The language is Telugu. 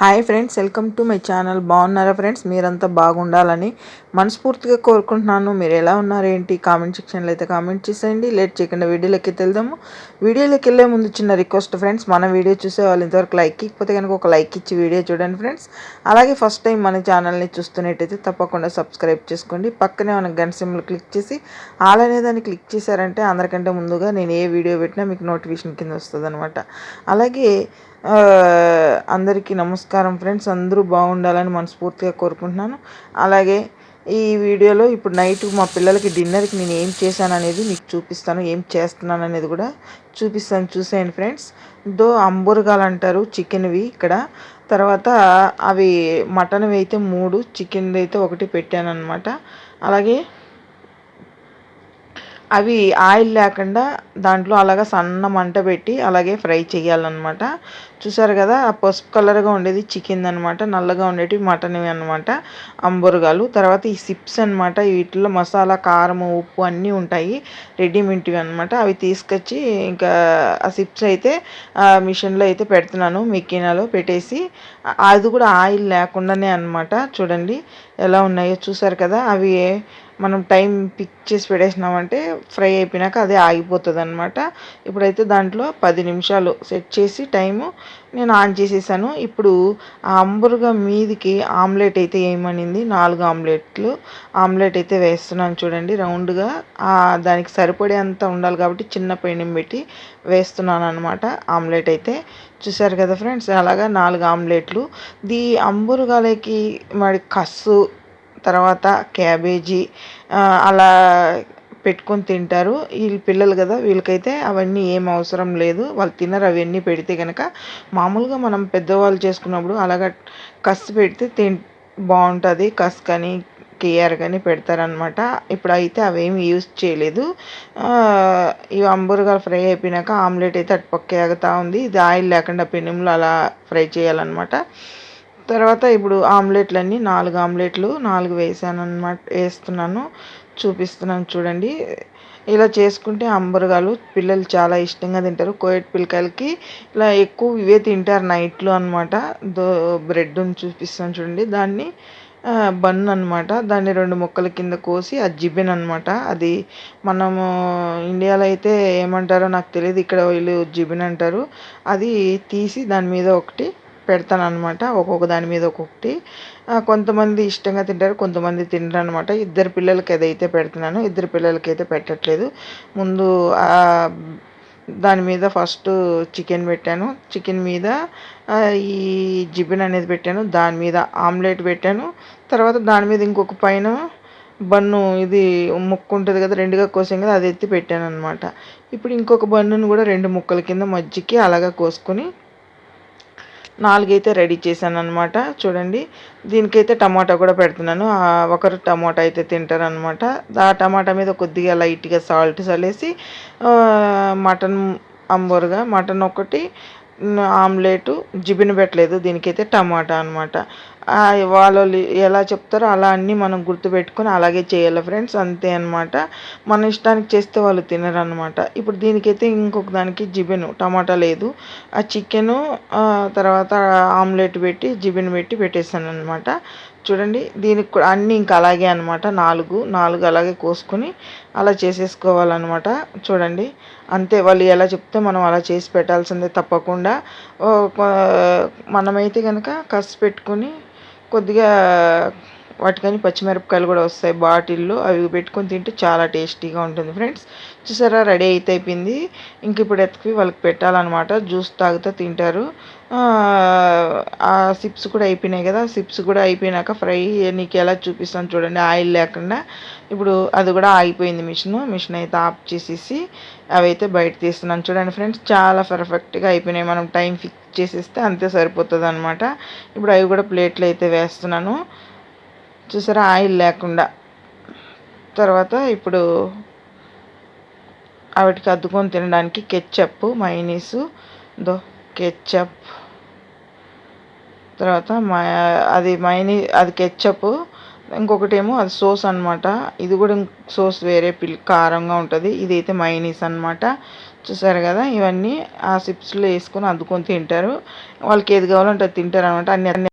Hi friends welcome to my channel బాగున్నారా ఫ్రెండ్స్ మీరంతా బాగుండాలని మనస్ఫూర్తిగా కోరుకుంటున్నాను. మీరు ఎలా ఉన్నారు ఏంటి? కామెంట్ సెక్షన్లో అయితే కామెంట్ చేసేయండి. లేట్ చేయకుండా వీడియోలోకి వెళ్దాము. వీడియోలోకి వెళ్ళే ముందు చిన్న రిక్వెస్ట్ ఫ్రెండ్స్ మన వీడియో చూసే వాళ్ళు ఇంతవరకు లైక్ ఇకపోతే కనుక ఒక లైక్ ఇచ్చి వీడియో చూడండి ఫ్రెండ్స్. అలాగే ఫస్ట్ టైం మన ఛానల్ని చూస్తున్నట్టయితే తప్పకుండా సబ్స్క్రైబ్ చేసుకోండి పక్కనే మన గన్ సిమ్లు క్లిక్ చేసి ఆల్ అనే దాన్ని క్లిక్ చేశారంటే అందరికంటే ముందుగా నేను ఏ వీడియో పెట్టినా మీకు నోటిఫికేషన్ కింద వస్తుంది అలాగే అందరికీ నమస్కారం ఫ్రెండ్స్. అందరూ బాగుండాలని మనస్ఫూర్తిగా కోరుకుంటున్నాను. అలాగే ఈ వీడియోలో ఇప్పుడు నైట్ మా పిల్లలకి డిన్నర్కి నేను ఏం చేశాను అనేది మీకు చూపిస్తాను ఏం చేస్తున్నాను అనేది కూడా చూపిస్తాను. చూసేయండి ఫ్రెండ్స్. దో అంబురగాలు అంటారు చికెన్వి ఇక్కడ. తర్వాత అవి మటన్వి అయితే మూడు చికెన్ది అయితే ఒకటి పెట్టాను అనమాట అలాగే అవి ఆయిల్ లేకుండా దాంట్లో అలాగా సన్న మంట పెట్టి అలాగే ఫ్రై చేయాలన్నమాట. చూసారు కదా ఆ పసుపు కలర్గా ఉండేది చికెన్ అనమాట నల్లగా ఉండేవి మటన్వి అనమాట అంబురగాలు. తర్వాత ఈ సిప్స్ అనమాట వీటిలో మసాలా కారం ఉప్పు అన్నీ ఉంటాయి రెడీమేడ్వి అనమాట అవి తీసుకొచ్చి ఇంకా ఆ సిప్స్ అయితే మిషన్లో అయితే పెడుతున్నాను మిక్కినాలో పెట్టేసి. అది కూడా ఆయిల్ లేకుండానే అనమాట చూడండి ఎలా ఉన్నాయో చూసారు కదా అవి మనం టైం పిక్ చేసి పెట్టేసినామంటే ఫ్రై అయిపోయినాక అదే ఆగిపోతుంది అనమాట ఇప్పుడైతే దాంట్లో పది నిమిషాలు సెట్ చేసి టైము నేను ఆన్ చేసేసాను. ఇప్పుడు ఆ అంబురుగా మీదికి ఆమ్లెట్ అయితే వేయమనింది నాలుగు ఆమ్లెట్లు. ఆమ్లెట్ అయితే వేస్తున్నాను చూడండి. రౌండ్గా దానికి సరిపడే అంత ఉండాలి కాబట్టి చిన్న పెండిని పెట్టి వేస్తున్నాను అనమాట ఆమ్లెట్ అయితే. చూసారు కదా ఫ్రెండ్స్? అలాగా నాలుగు ఆమ్లెట్లు. దీ అంబురుగాలకి మరి కస్సు తర్వాత క్యాబేజీ అలా పెట్టుకొని తింటారు. వీళ్ళు పిల్లలు కదా వీళ్ళకైతే అవన్నీ ఏం అవసరం లేదు. వాళ్ళు తినరు అవన్నీ పెడితే కనుక మామూలుగా మనం పెద్దవాళ్ళు చేసుకున్నప్పుడు అలాగా కస్ పెడితే తి బాగుంటుంది. కస్ కానీ కేఆర్ కానీ పెడతారనమాట ఇప్పుడైతే అవేమి యూస్ చేయలేదు. ఇవి అంబూరగాలు ఫ్రై అయిపోయినాక ఆమ్లెట్ అయితే అటుపక్క ఎగుతూ ఉంది. ఇది ఆయిల్ లేకుండా పెనుములు అలా ఫ్రై చేయాలన్నమాట. తర్వాత ఇప్పుడు ఆమ్లెట్లన్నీ నాలుగు ఆమ్లెట్లు నాలుగు వేసాను అనమాట వేస్తున్నాను. చూపిస్తున్నాను చూడండి. ఇలా చేసుకుంటే అంబరగాలు పిల్లలు చాలా ఇష్టంగా తింటారు. కోయట్ పిల్లకాయలకి ఇలా ఎక్కువ ఇవే తింటారు నైట్లో అనమాట దో బ్రెడ్ని చూపిస్తాను చూడండి. దాన్ని బన్ అనమాట దాన్ని రెండు ముక్కల కింద కోసి అది జిబెన్ అనమాట అది మనము ఇండియాలో అయితే ఏమంటారో నాకు తెలియదు. ఇక్కడ వీళ్ళు జిబెన్ అంటారు. అది తీసి దాని మీద ఒకటి పెడతాను అనమాట ఒక్కొక్క దాని మీద ఒక్కొక్కటి. కొంతమంది ఇష్టంగా తింటారు కొంతమంది తినరు అనమాట ఇద్దరు పిల్లలకి ఏదైతే పెడుతున్నాను ఇద్దరు పిల్లలకి అయితే పెట్టట్లేదు. ముందు దాని మీద ఫస్ట్ చికెన్ పెట్టాను. చికెన్ మీద ఈ జిబిన్ అనేది పెట్టాను. దాని మీద ఆమ్లెట్ పెట్టాను. తర్వాత దాని మీద ఇంకొక పైన బన్ను ఇది ముక్కు ఉంటుంది కదా రెండుగా కోసాం కదా అది ఎత్తి పెట్టాను అనమాట ఇప్పుడు ఇంకొక బన్నును కూడా రెండు ముక్కల కింద మజ్జికి అలాగా కోసుకొని నాలుగైతే రెడీ చేశాను అనమాట చూడండి దీనికైతే టమాటా కూడా పెడుతున్నాను. ఒకరు టమాటా అయితే తింటారు అనమాట ఆ టమాటా మీద కొద్దిగా లైట్గా సాల్ట్ చల్లేసి మటన్ అంబోరుగా మటన్ ఒకటి ఆమ్లెట్ జిబిన పెట్టలేదు. దీనికైతే టమాటా అనమాట వాళ్ళు ఎలా చెప్తారో అలా అన్నీ మనం గుర్తుపెట్టుకొని అలాగే చేయాలి ఫ్రెండ్స్ అంతే అనమాట మన ఇష్టానికి చేస్తే వాళ్ళు తినరనమాట ఇప్పుడు దీనికైతే ఇంకొక దానికి జిబెను టమాటా లేదు. ఆ చికెను తర్వాత ఆమ్లెట్ పెట్టి జిబెన్ పెట్టి పెట్టేశాను అనమాట చూడండి దీనికి కూడా అన్నీ ఇంకా అలాగే అనమాట నాలుగు నాలుగు అలాగే కోసుకొని అలా చేసేసుకోవాలన్నమాట. చూడండి అంతే. వాళ్ళు ఎలా చెప్తే మనం అలా చేసి పెట్టాల్సిందే తప్పకుండా. మనమైతే కనుక కసి పెట్టుకొని కొద్దిగా వాటికని పచ్చిమిరపకాయలు కూడా వస్తాయి బాటిల్లో. అవి పెట్టుకొని తింటే చాలా టేస్టీగా ఉంటుంది ఫ్రెండ్స్. చూసారా? రెడీ అయితే అయిపోయింది. ఇంక ఇప్పుడు ఎత్తుకి వాళ్ళకి పెట్టాలన్నమాట. జ్యూస్ తాగుతూ తింటారు. ఆ సిప్స్ కూడా అయిపోయినాయి కదా. సిప్స్ కూడా అయిపోయినాక ఫ్రై నీకు ఎలా చూపిస్తాను చూడండి. ఆయిల్ లేకుండా ఇప్పుడు అది కూడా ఆగిపోయింది మిషన్. మిషన్ అయితే ఆఫ్ చేసేసి అవి అయితే బయట తీస్తున్నాను చూడండి ఫ్రెండ్స్. చాలా పర్ఫెక్ట్గా అయిపోయినాయి. మనం టైం ఫిక్స్ చేసేస్తే అంతే సరిపోతుంది అనమాట ఇప్పుడు అవి కూడా ప్లేట్లు అయితే వేస్తున్నాను. చూసారా ఆయిల్ లేకుండా. తర్వాత ఇప్పుడు వాటికి అద్దుకొని తినడానికి కెచ్చప్ మైనీసు దో కెచ్చప్. తర్వాత అది మైనీ అది కెచ్చప్ ఇంకొకటి ఏమో అది సోస్ అన్నమాట. ఇది కూడా సోస్ వేరే పిల్ కారంగా ఉంటుంది. ఇదైతే మైనీస్ అన్నమాట. చూసారు కదా ఇవన్నీ ఆ సిప్స్లో వేసుకొని అద్దుకొని తింటారు. వాళ్ళకి ఏది కావాలంటే అది తింటారు అనమాట అన్ని అన్ని